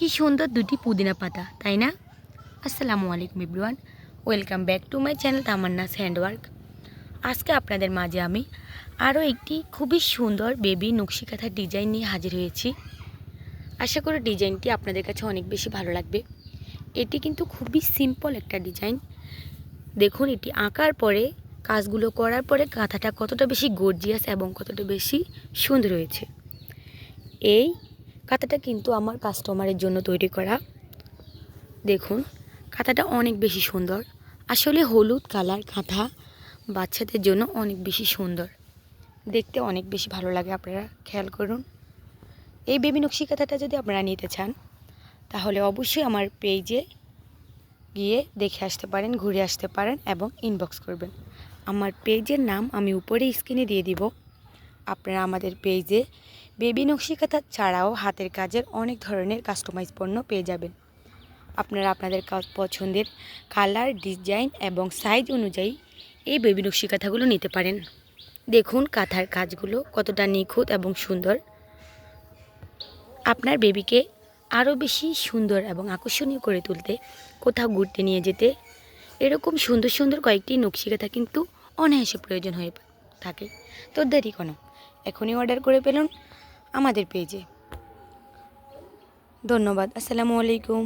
কি সুন্দর দুটি পুদিনা পাতা, তাই না? আসসালামু আলাইকুম ইব্রুয়ান welcome back to my channel Tamanna's handwork. আজকে আপনাদের মাঝে আমি আরও একটি খুবই সুন্দর বেবি নকশি কাঁথার ডিজাইন নিয়ে হাজির হয়েছি। আশা করি ডিজাইনটি আপনাদের কাছে অনেক বেশি ভালো লাগবে। এটি কিন্তু খুবই সিম্পল একটা ডিজাইন। দেখুন, এটি আঁকার পরে, কাজগুলো করার পরে কাঁথাটা কতটা বেশি গর্জিয়াস এবং কতটা বেশি সুন্দর হয়েছে। এই কাঁথাটা কিন্তু আমার কাস্টমারের জন্য তৈরি করা। দেখুন কাঁথাটা অনেক বেশি সুন্দর। আসলে হলুদ কালার কাঁথা বাচ্চাদের জন্য অনেক বেশি সুন্দর। দেখতে অনেক বেশি ভালো লাগে, আপনারা খেয়াল করুন। এই বেবি নকশি কাঁথাটা যদি আপনারা নিতে চান, তাহলে অবশ্যই আমার পেজে গিয়ে দেখে আসতে পারেন, ঘুরে আসতে পারেন এবং ইনবক্স করবেন। আমার পেজের নাম আমি উপরে স্ক্রিনে দিয়ে দিব। আপনারা আমাদের পেজে বেবি নকশি কাঁথা ছাড়াও হাতের কাজের অনেক ধরনের কাস্টমাইজ পণ্য পেয়ে যাবেন। আপনারা আপনাদের পছন্দের কালার ডিজাইন এবং সাইজ অনুযায়ী এই বেবি নকশি কাঁথাগুলো নিতে পারেন। দেখুন কাঁথার কাজগুলো কতটা নিখুঁত এবং সুন্দর। আপনার বেবিকে আরও বেশি সুন্দর এবং আকর্ষণীয় করে তুলতে কোথাও ঘুরতে নিয়ে যেতে এরকম সুন্দর সুন্দর কয়েকটি নকশি কাঁথা কিন্তু অনায়াসে প্রয়োজন হয়ে থাকে। তো দেরি কোনো, এখনই অর্ডার করে পেলুন আমাদের পেজে ধন্যবাদ আসসালামু আলাইকুম।